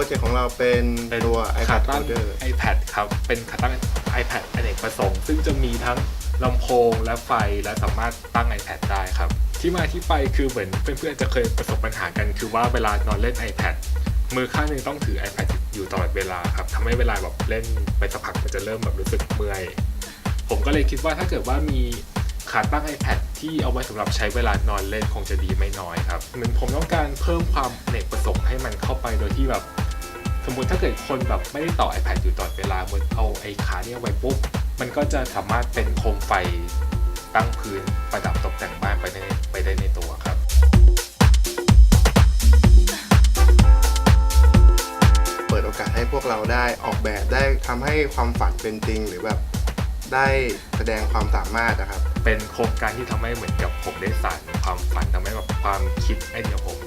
รเจกต์ของเราเป็นตัวขา iPad ตั้ง Holder iPad ครับ เป็นขาตั้ง iPad อเนกประสงค์ ซึ่งจะมีทั้งลำโพงและไฟและสามารถตั้ง iPad ได้ครับ ที่มาที่ไปคือเหมือนเพื่อนๆจะเคยประสบปัญหากัน คือว่าเวลานอนเล่น iPad มือข้างหนึ่งต้องถือ iPad อยู่ตลอดเวลาครับทำให้เวลาแบบเล่นไปสักพักมันจะเริ่มแบบรู้สึกเมื่อย ผมก็เลยคิดว่าถ้าเกิดว่ามีขาตั้ง iPad ที่เอาไว้สำหรับใช้เวลานอนเล่นคงจะดีไม่น้อยครับเหมือนผมต้องการเพิ่มความอเนกประสงค์ให้มันเข้าไปโดยที่แบบ สมมุติถ้าเกิดคนแบบไม่ได้ต่อ iPad อยู่ตลอดเวลาเหมือนเอาไอ้ขาเนี่ยไว้ปุ๊บ มันก็จะสามารถเป็นโคมไฟตั้งพื้นประดับตกแต่งบ้านไปในไปได้ในตัวครับเปิดโอกาสให้พวกเราได้ออกแบบได้ทำให้ความฝันเป็นจริง หรือแบบได้แสดงความสามารถนะครับ เป็นโครงการที่ทำให้เหมือนกับผมได้สานความฝันทำให้แบบความคิดไอเดียผม